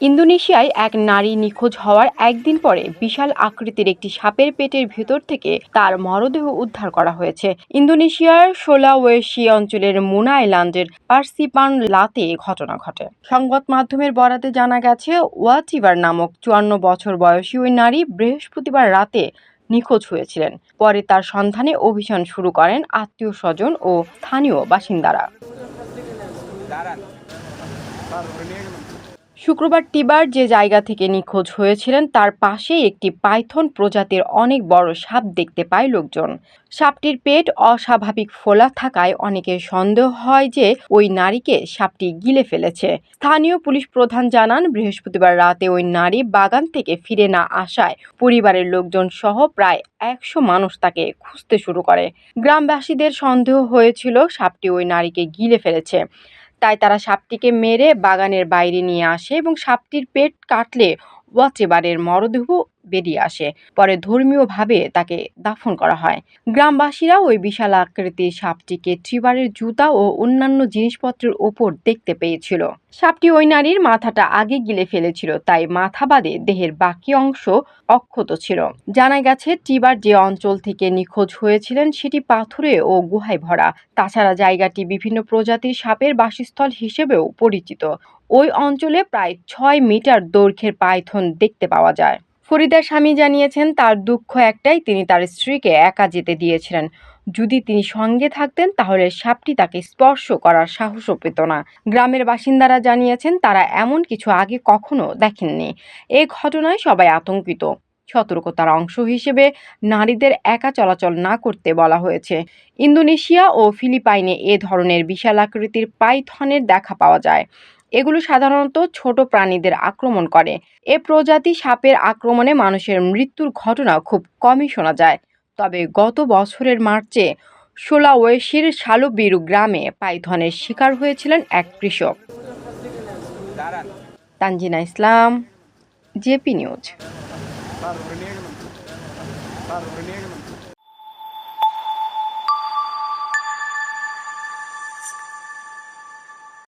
ইন্দোনেশিয়ায় এক নারী নিখোঁজ হওয়ার একদিন পরে বিশাল আকৃতির একটি সাপের পেটের ভেতর থেকে তার মরদেহ উদ্ধার করা হয়েছে। ইন্দোনেশিয়ার সোলাওয়েশি অঞ্চলের মুনা আইল্যান্ডের পার্সিপান লাতে ঘটনা ঘটে। সংবাদ মাধ্যমের বরাতে জানা গেছে, ওয়াচিভার নামক চুয়ান্ন বছর বয়সী ওই নারী বৃহস্পতিবার রাতে নিখোঁজ হয়েছিলেন। পরে তার সন্ধানে অভিযান শুরু করেন আত্মীয় স্বজন ও স্থানীয় বাসিন্দারা। শুক্রবার টিবার যে জায়গা থেকে নিখোঁজ হয়েছিলেন, তার পাশেই একটি পাইথন প্রজাতির অনেক বড় সাপ দেখতে পায় লোকজন। সাপটির পেট অস্বাভাবিক ফোলা থাকায় অনেকের সন্দেহ হয় যে ওই নারীকে সাপটি গিলে ফেলেছে। স্থানীয় পুলিশ প্রধান জানান, বৃহস্পতিবার রাতে ওই নারী বাগান থেকে ফিরে না আসায় পরিবারের লোকজন সহ প্রায় একশো মানুষ তাকে খুঁজতে শুরু করে। গ্রামবাসীদের সন্দেহ হয়েছিল সাপটি ওই নারীকে গিলে ফেলেছে। তাই তারা সাপটিকে মেরে বাগানের বাইরে নিয়ে আসে এবং সাপটির পেট কাটলে ওয়াচেবারের মরদেহ বেরিয়ে আসে। পরে ধর্মীয়ভাবে তাকে দাফন করা হয়। গ্রামবাসীরা ওই বিশাল আকৃতির সাপটিকে ট্রিবারের জুতা ও অন্যান্য জিনিসপত্রের ওপর দেখতে পেয়েছিল। সাপটি ওই নারীর মাথাটা আগে গিলে ফেলেছিল, তাই মাথা বাদে দেহের বাকি অংশ অক্ষত ছিল। জানা গেছে টিবার যে অঞ্চল থেকে নিখোঁজ হয়েছিলেন সেটি পাথুরে ও গুহায় ভরা। তাছাড়া জায়গাটি বিভিন্ন প্রজাতির সাপের বাসস্থল হিসেবেও পরিচিত। ওই অঞ্চলে প্রায় ছয় মিটার দৈর্ঘ্যের পাইথন দেখতে পাওয়া যায়। ফরিদার স্বামী জানিয়েছেন, তার দুঃখ একটাই, তিনি তার স্ত্রীকে একা যেতে দিয়েছিলেন। যদি তিনি সঙ্গে থাকতেন, তাহলে সাপটি তাকে স্পর্শ করার সাহসও পেত না। গ্রামের বাসিন্দারা জানিয়েছেন, তারা এমন কিছু আগে কখনো দেখেননি। এই ঘটনায় সবাই আতঙ্কিত। সতর্কতার অংশ হিসেবে নারীদের একা চলাচল না করতে বলা হয়েছে। ইন্দোনেশিয়া ও ফিলিপাইনে এ ধরনের বিশাল আকৃতির পাইথনের দেখা পাওয়া যায়। এগুলো সাধারণত ছোট প্রাণীদের আক্রমণ করে। এ প্রজাতি সাপের আক্রমণে মানুষের মৃত্যুর ঘটনা খুব কমই শোনা যায়। তবে গত বছরের মার্চে সোলাওয়েশির শালুবিরু গ্রামে পাইথনের শিকার হয়েছিলেন এক কৃষক। Tanjina Islam, J P news.